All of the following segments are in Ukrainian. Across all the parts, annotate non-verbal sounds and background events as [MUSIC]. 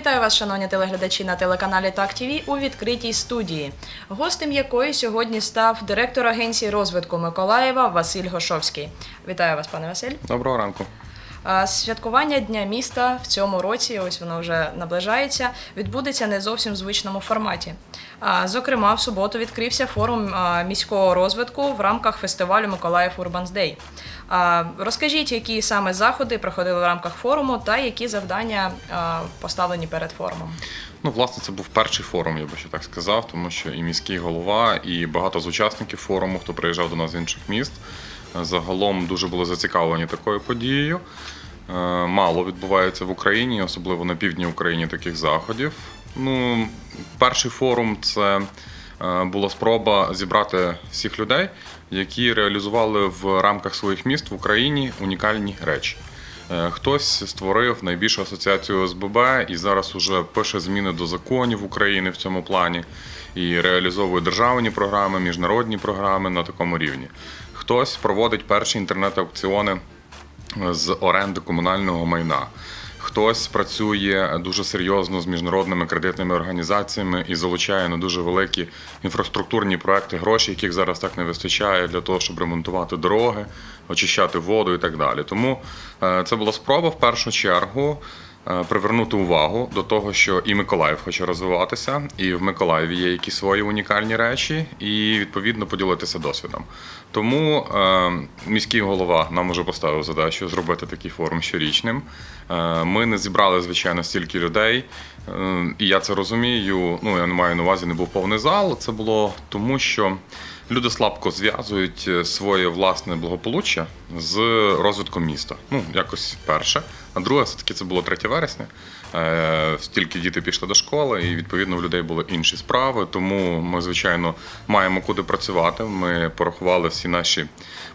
Вітаю вас, шановні телеглядачі на телеканалі Так ТВ у відкритій студії, гостем якої сьогодні став директор агенції розвитку Миколаєва Василь Гошовський. Вітаю вас, пане Василь. Доброго ранку. Святкування Дня міста в цьому році, ось воно вже наближається, відбудеться не зовсім в звичному форматі. Зокрема, в суботу відкрився форум міського розвитку в рамках фестивалю Миколаїв Urban Day. Розкажіть, які саме заходи проходили в рамках форуму та які завдання поставлені перед форумом. Ну, власне, це був перший форум, я би ще так сказав, тому що і міський голова, і багато з учасників форуму, хто приїжджав до нас з інших міст, загалом дуже були зацікавлені такою подією. Е, Мало відбувається в Україні, особливо на півдні України таких заходів. Ну, перший форум це е, була спроба зібрати всіх людей, які реалізували в рамках своїх міст в Україні унікальні речі. Е, Хтось створив найбільшу асоціацію ОСББ і зараз уже пише зміни до законів України в цьому плані і реалізовує державні програми, міжнародні програми на такому рівні. Хтось проводить перші інтернет-аукціони з оренди комунального майна. Хтось працює дуже серйозно з міжнародними кредитними організаціями і залучає на дуже великі інфраструктурні проекти гроші, яких зараз так не вистачає для того, щоб ремонтувати дороги, очищати воду і так далі. Тому е, це була спроба в першу чергу привернути увагу до того, що і Миколаїв хоче розвиватися, і в Миколаєві є якісь свої унікальні речі, і відповідно поділитися досвідом. Тому е, міський голова нам уже поставив задачу зробити такий форум щорічним. Е, ми не зібрали, звичайно, стільки людей, е, і я це розумію. Ну я не маю на увазі, не був повний зал. Це було тому, що люди слабко зв'язують е, своє власне благополуччя з розвитком міста. Ну, якось перше. А друге, все-таки це було 3 вересня. Е, Стільки діти пішли до школи, і відповідно в людей були інші справи. Тому ми, звичайно, маємо куди працювати. Ми порахували всі наші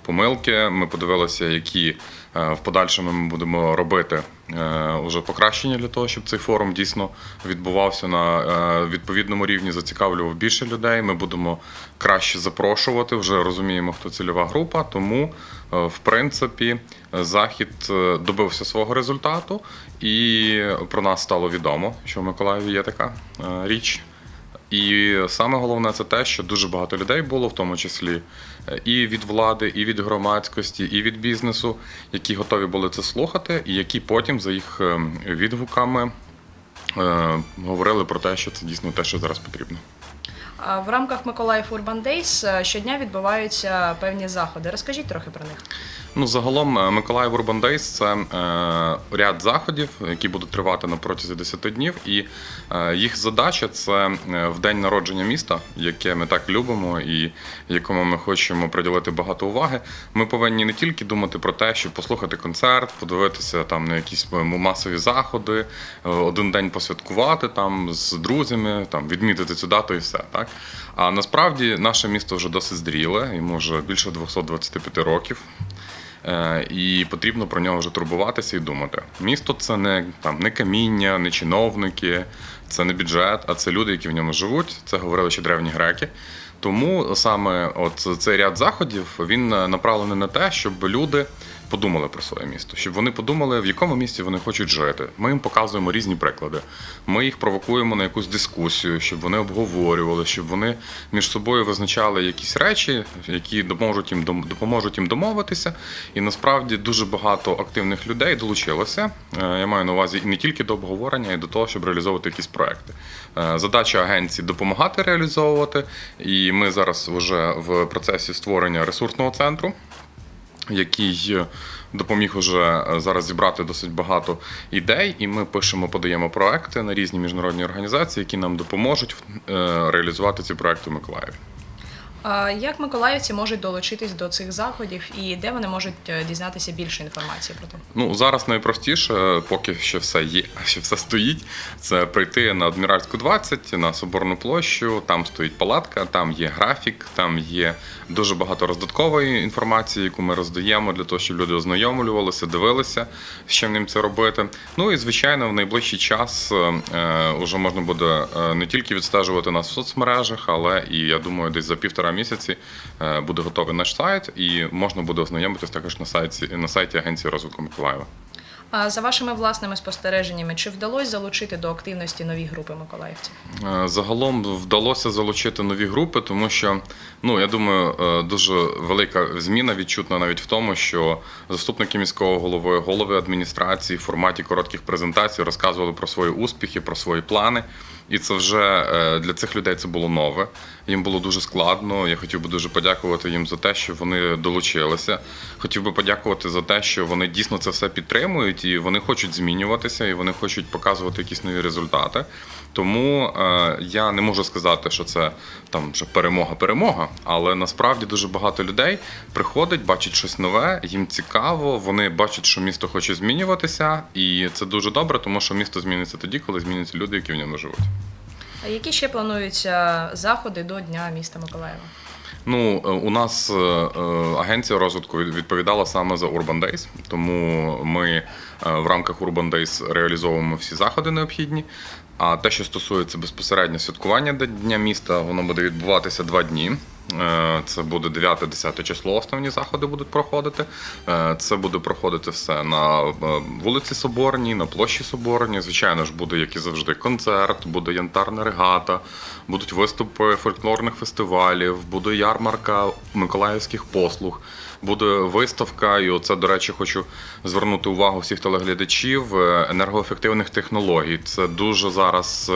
помилки. Ми подивилися, які е, в подальшому ми будемо робити е, уже покращення для того, щоб цей форум дійсно відбувався на відповідному рівні, зацікавлював більше людей. Ми будемо краще запрошувати. Вже розуміємо, хто цільова група. Тому, в принципі, захід е, добився свого результату, і про нас стало відомо, що в Миколаєві є така е, річ. І саме головне це те, що дуже багато людей було, в тому числі е, і від влади, і від громадськості, і від бізнесу, які готові були це слухати, і які потім за їх е, відгуками говорили про те, що це дійсно те, що зараз потрібно. В рамках Миколаїв Days е, щодня відбуваються певні заходи. Розкажіть трохи про них. Ну, загалом е, Миколаїв Urban Days – це е, ряд заходів, які будуть тривати на протязі 10 днів. І е, їх задача це е, в день народження міста, яке ми так любимо і якому ми хочемо приділити багато уваги. Ми повинні не тільки думати про те, щоб послухати концерт, подивитися там на якісь е, масові заходи, один день посвяткувати там з друзями, там відмітити цю дату і все. Так а насправді наше місто вже досить зріле, йому вже більше 225 років. Е, і потрібно про нього вже турбуватися і думати. Місто це не там не каміння, не чиновники, це не бюджет, а це люди, які в ньому живуть. Це говорили ще древні греки. Тому саме от цей ряд заходів він е, направлений на те, щоб люди подумали про своє місто, щоб вони подумали, в якому місті вони хочуть жити. Ми їм показуємо різні приклади. Ми їх провокуємо на якусь дискусію, щоб вони обговорювали, щоб вони між собою визначали якісь речі, які допоможуть їм допоможуть їм домовитися. І насправді дуже багато активних людей долучилося. Е, Я маю на увазі і не тільки до обговорення, і до того, щоб реалізовувати якісь проекти. Е, Задача агенції допомагати реалізовувати. І ми зараз вже в процесі створення ресурсного центру який допоміг уже зараз зібрати досить багато ідей, і ми пишемо, подаємо проекти на різні міжнародні організації, які нам допоможуть е, реалізувати ці проекти в Миколаєві. Як миколаївці можуть долучитись до цих заходів і де вони можуть е, дізнатися більше інформації про те? Ну зараз найпростіше, поки ще все є, [LAUGHS] ще все стоїть. Це прийти на Адміральську 20, на Соборну площу. Там стоїть палатка, там є графік, там є дуже багато роздаткової інформації, яку ми роздаємо для того, щоб люди ознайомлювалися, дивилися, чим ним це робити. Ну і звичайно, в найближчий час е, вже можна буде е, не тільки відстежувати нас в соцмережах, але і я думаю, десь за півтора місяці е, буде готовий наш сайт, і можна буде ознайомитись також на сайті на сайті Агенції розвитку Миколаєва. А за вашими власними спостереженнями, чи вдалося залучити до активності нові групи миколаївців? Е, Загалом вдалося залучити нові групи, тому що ну я думаю, е, дуже велика зміна відчутна навіть в тому, що заступники міського голови, голови адміністрації в форматі коротких презентацій розказували про свої успіхи, про свої плани. І це вже е, для цих людей це було нове. Їм було дуже складно. Я хотів би дуже подякувати їм за те, що вони долучилися. Хотів би подякувати за те, що вони дійсно це все підтримують, і вони хочуть змінюватися, і вони хочуть показувати якісь нові результати. Тому е, я не можу сказати, що це там вже перемога-перемога, але насправді дуже багато людей приходить, бачать щось нове, їм цікаво, вони бачать, що місто хоче змінюватися, і це дуже добре, тому що місто зміниться тоді, коли зміняться люди, які в ньому живуть. Які ще плануються заходи до Дня міста Миколаєва? Ну, е, у нас е, е, агенція розвитку відповідала саме за Urban Days, тому ми в рамках Urban Days реалізовуємо всі заходи необхідні. А те, що стосується безпосередньо святкування Дня міста, воно буде відбуватися два дні. Е, Це буде 9-10 число. Основні заходи будуть проходити. Е, Це буде проходити все на е, вулиці Соборній, на площі Соборній. Звичайно ж, буде, як і завжди, концерт, буде янтарна регата, будуть виступи фольклорних фестивалів, буде ярмарка миколаївських послуг, буде виставка. І оце, до речі, хочу звернути увагу всіх телеглядачів енергоефективних технологій. Це дуже зараз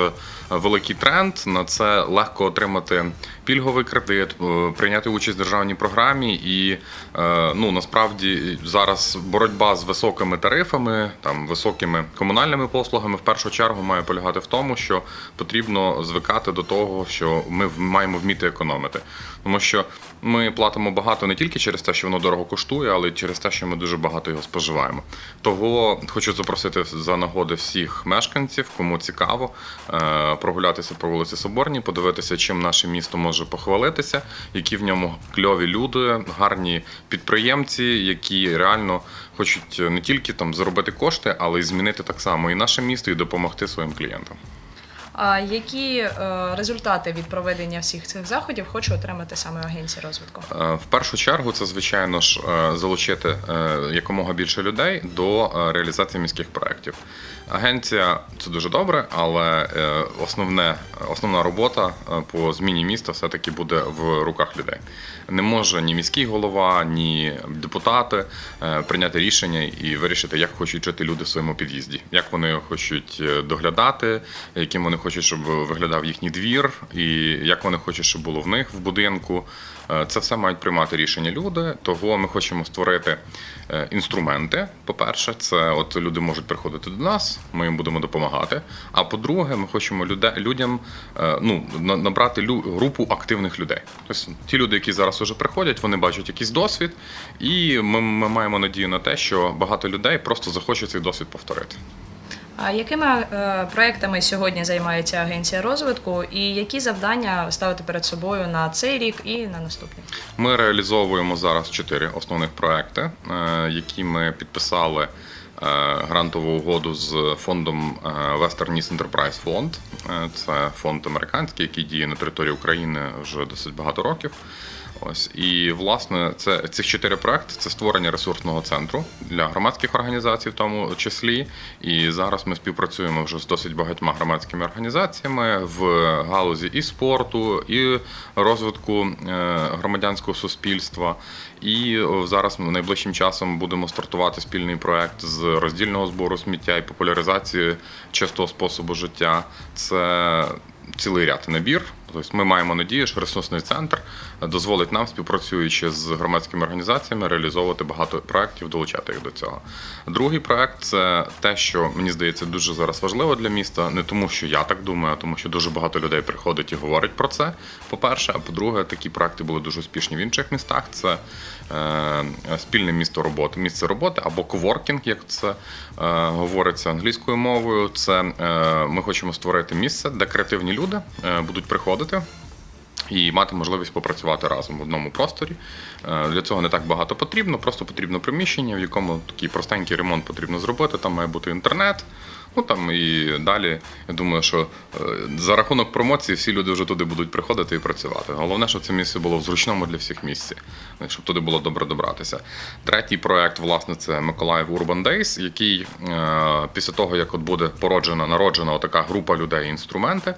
великий тренд. На це легко отримати пільговий кредит, прийняти участь в державній програмі. І е, ну насправді зараз боротьба з високими тарифами, там високими комунальними послугами, в першу чергу має полягати в тому, що потрібно звикати до того, що ми маємо вміти економити, тому що ми платимо багато не тільки через те, що воно дорого коштує, але й через те, що ми дуже багато його споживаємо. Того хочу запросити за нагоди всіх мешканців, кому цікаво, е, прогулятися по вулиці Соборній, подивитися, чим наше місто може похвалитися, які в ньому кльові люди, гарні підприємці, які реально хочуть не тільки там заробити кошти, але й змінити так само і наше місто, і допомогти своїм клієнтам. А які е, результати від проведення всіх цих заходів хоче отримати саме агенція розвитку? Е, В першу чергу це, звичайно ж, е, залучити якомога більше людей до реалізації міських проєктів. Агенція це дуже добре, але основне, основна робота по зміні міста все-таки буде в руках людей. Не може ні міський голова, ні депутати прийняти рішення і вирішити, як хочуть жити люди в своєму під'їзді, як вони хочуть доглядати, яким вони хочуть, щоб виглядав їхній двір, і як вони хочуть, щоб було в них в будинку. Е, Це все мають приймати рішення люди. Того ми хочемо створити е, інструменти. По-перше, це от люди можуть приходити до нас, ми їм будемо допомагати. А по-друге, ми хочемо людям е, ну, набрати групу активних людей. Тобто ті люди, які зараз уже приходять, вони бачать якийсь досвід, і ми, ми маємо надію на те, що багато людей просто захочуть цей досвід повторити. А якими е, проектами сьогодні займається агенція розвитку, і які завдання ставити перед собою на цей рік і на наступний? Ми реалізовуємо зараз чотири основних проекти, е, які ми підписали. е, Грантову угоду з фондом Western East Enterprise Fund. Це фонд американський, який діє на території України вже досить багато років. Ось і власне це цих чотири проекти це створення ресурсного центру для громадських організацій, в тому числі. І зараз ми співпрацюємо вже з досить багатьма громадськими організаціями в галузі і спорту, і розвитку е, громадянського суспільства. І зараз ми найближчим часом будемо стартувати спільний проект з роздільного збору сміття і популяризації чистого способу життя. Це цілий ряд набір. Тобто ми маємо надію, що ресурсний центр дозволить нам, співпрацюючи з громадськими організаціями, реалізовувати багато проєктів, долучати їх до цього. Другий проект це те, що мені здається дуже зараз важливо для міста, не тому, що я так думаю, а тому, що дуже багато людей приходить і говорить про це. По-перше, а по-друге, такі проекти були дуже успішні в інших містах. Це е, спільне місто роботи, місце роботи або коворкінг, як це е, говориться англійською мовою. Це е, ми хочемо створити місце, де креативні люди будуть приходити. І мати можливість попрацювати разом в одному просторі. Е, Для цього не так багато потрібно, просто потрібно приміщення, в якому такий простенький ремонт потрібно зробити. Там має бути інтернет, Ну там і далі. Я думаю, що е, за рахунок промоції всі люди вже туди будуть приходити і працювати. Головне, щоб це місце було в зручному для всіх місці, щоб туди було добре добратися. Третій проект, власне, це Миколаїв Urban Days, який е, після того, як от буде породжена, народжена така група людей, інструменти,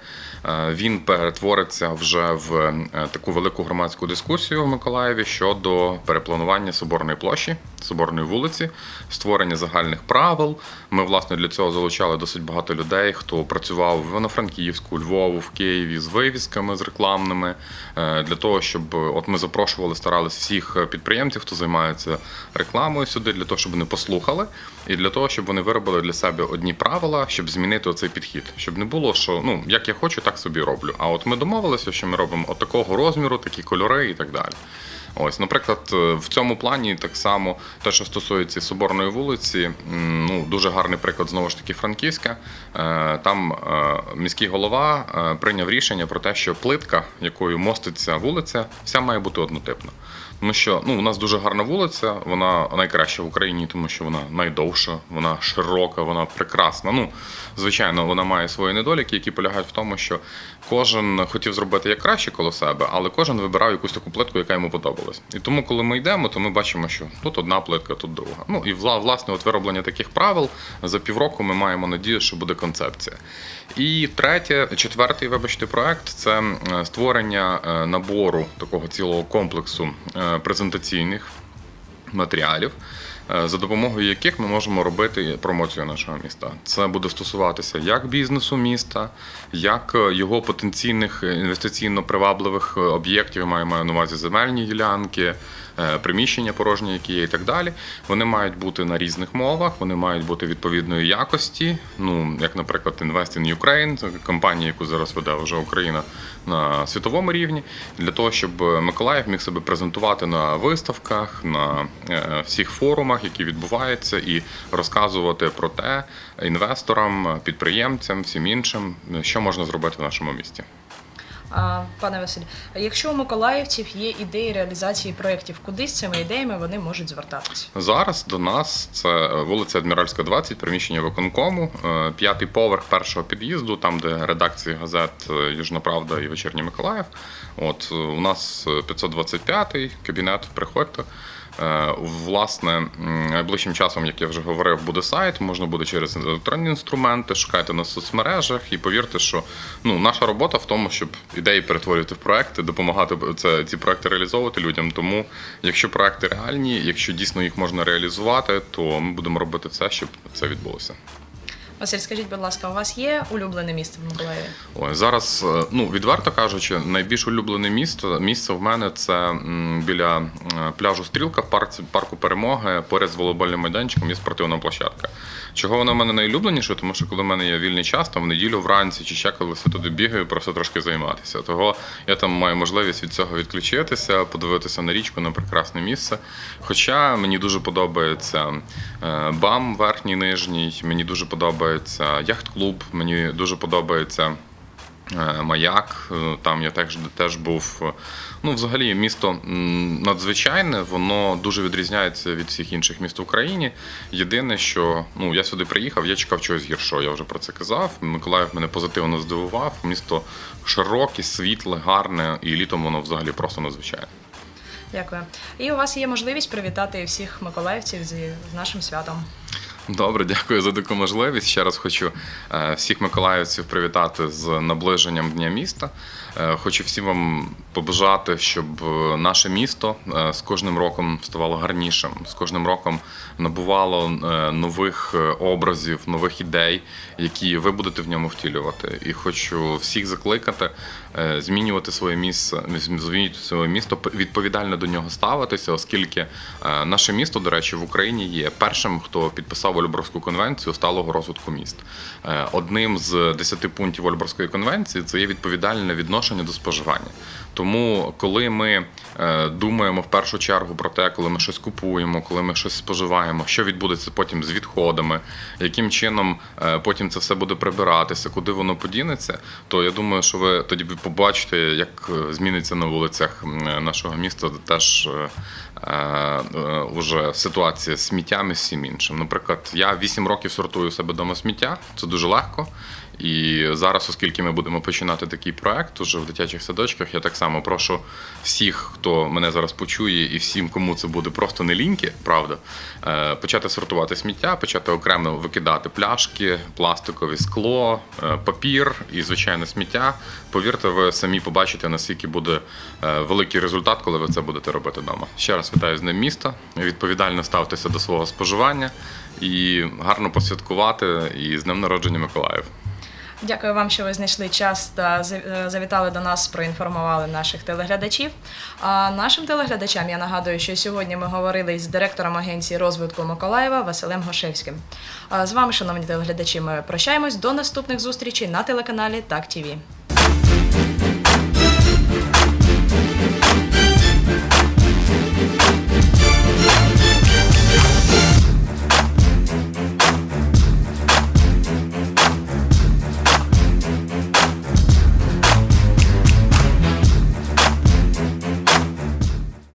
е, він перетвориться вже в таку велику громадську дискусію в Миколаєві щодо перепланування соборної площі, соборної вулиці, створення загальних правил. Ми власне для цього залучали досить багато людей, хто працював в Івано-Франківську, Львову, в Києві з вивісками, з рекламними, е, для того, щоб от ми запрошували, старалися всіх підприємців, хто займається рекламою сюди, для того, щоб вони послухали, і для того, щоб вони виробили для себе одні правила, щоб змінити оцей підхід, щоб не було, що ну як я хочу, так собі роблю. А от ми домовилися, що ми робимо от такого розміру, такі кольори і так далі. Ось, наприклад, е, в цьому плані так само те, що стосується соборної вулиці, ну дуже гарний приклад знову ж таки Франківська. Е, Там е, міський голова прийняв рішення про те, що плитка, якою моститься вулиця, вся має бути однотипна. Тому що ну, у нас дуже гарна вулиця, вона найкраща в Україні, тому що вона найдовша, вона широка, вона прекрасна. Ну, звичайно, вона має свої недоліки, які полягають в тому, що кожен хотів зробити як краще коло себе, але кожен вибирав якусь таку плитку, яка йому подобалась. І тому, коли ми йдемо, то ми бачимо, що тут одна плитка, тут друга. Ну і власне, от вироблення таких правил за півроку ми маємо надію, що буде концепція. І третє, четвертий, вибачте, проект це створення е, набору такого цілого комплексу е, презентаційних матеріалів, е, за допомогою яких ми можемо робити промоцію нашого міста. Це буде стосуватися як бізнесу міста, як е, його потенційних інвестиційно привабливих е, об'єктів, маю на увазі земельні ділянки, е, приміщення порожні, які є, і так далі. Вони мають бути на різних мовах, вони мають бути відповідної якості. Ну, як, наприклад, Invest in Ukraine, компанія, яку зараз веде вже Україна на світовому рівні, для того, щоб Миколаїв міг себе презентувати на виставках, на е, всіх форумах, які відбуваються, і розказувати про те інвесторам, підприємцям, всім іншим, що можна зробити в нашому місті. Пане Василь, якщо у миколаївців є ідеї реалізації проєктів, куди з цими ідеями вони можуть звертатися? Зараз до нас це вулиця Адміральська, 20, приміщення виконкому, е, п'ятий поверх першого під'їзду, там де редакції газет е, Южна Правда і Вечірній Миколаїв. От е, у нас 525-й кабінет. Приходьте. Е, Власне, найближчим часом, як я вже говорив, буде сайт, можна буде через електронні інструменти, шукайте на соцмережах і повірте, що ну, наша робота в тому, щоб ідеї перетворювати в проекти, допомагати це, ці проекти реалізовувати людям. Тому, якщо проекти реальні, якщо дійсно їх можна реалізувати, то ми будемо робити все, щоб це відбулося. Василь, скажіть, будь ласка, у вас є улюблене місце в Миколаєві? Ой, зараз, е, ну відверто кажучи, найбільш улюблене місто місце в мене це біля пляжу Стрілка в парці парку перемоги поряд з волейбольним майданчиком є спортивна площадка. Чого вона в мене найулюбленіше? Тому що коли в мене є вільний час, там в неділю вранці чи ще коли я туди бігаю, просто трошки займатися. Того я там маю можливість від цього відключитися, подивитися на річку на прекрасне місце. Хоча мені дуже подобається е, БАМ верхній нижній, мені дуже подобається яхт-клуб, мені дуже подобається. Е, Маяк, е, там я теж, теж був. Ну, взагалі, місто надзвичайне, воно дуже відрізняється від всіх інших міст в Україні. Єдине, що ну, я сюди приїхав, я чекав чогось гіршого, я вже про це казав. Миколаїв мене позитивно здивував. Місто широке, світле, гарне, і літом воно взагалі просто надзвичайне. Дякую. І у вас є можливість привітати всіх миколаївців з нашим святом. Добре, дякую за таку можливість. Ще раз хочу е, всіх миколаївців привітати з наближенням Дня міста. Е, Хочу всім вам побажати, щоб е, наше місто з кожним роком ставало гарнішим, з кожним роком набувало нових образів, нових ідей, які ви будете в ньому втілювати. І хочу всіх закликати змінювати своє місце, змінювати своє місто, відповідально до нього ставитися, оскільки наше місто, до речі, в Україні є першим, хто підписав Ольборську конвенцію сталого розвитку міст. Е, Одним з десяти пунктів Ольборської конвенції це є відповідальне відношення до споживання. Тому, коли ми е, думаємо в першу чергу про те, коли ми щось купуємо, коли ми щось споживаємо, що відбудеться потім з відходами, яким чином е, потім це все буде прибиратися, куди воно подінеться, то я думаю, що ви тоді побачите, як зміниться на вулицях нашого міста теж уже ситуація з сміттям і всім іншим. Наприклад, я 8 років сортую себе вдома сміття, це дуже легко. І зараз, оскільки ми будемо починати такий проект уже в дитячих садочках, я так само прошу всіх, хто мене зараз почує, і всім, кому це буде просто не ліньки, правда, е, почати сортувати сміття, почати окремо викидати пляшки, пластикові скло, е, папір і звичайне сміття. Повірте, ви самі побачите, наскільки буде е, великий результат, коли ви це будете робити вдома. Ще раз вітаю з ним міста. Відповідально ставтеся до свого споживання і гарно посвяткувати і з днем народження Миколаїв. Дякую вам, що ви знайшли час та е, завітали до нас, проінформували наших телеглядачів. А нашим телеглядачам я нагадую, що сьогодні ми говорили з директором агенції розвитку Миколаєва Василем Гошевським. А З вами, шановні телеглядачі, ми прощаємось до наступних зустрічей на телеканалі Так ТІВІ.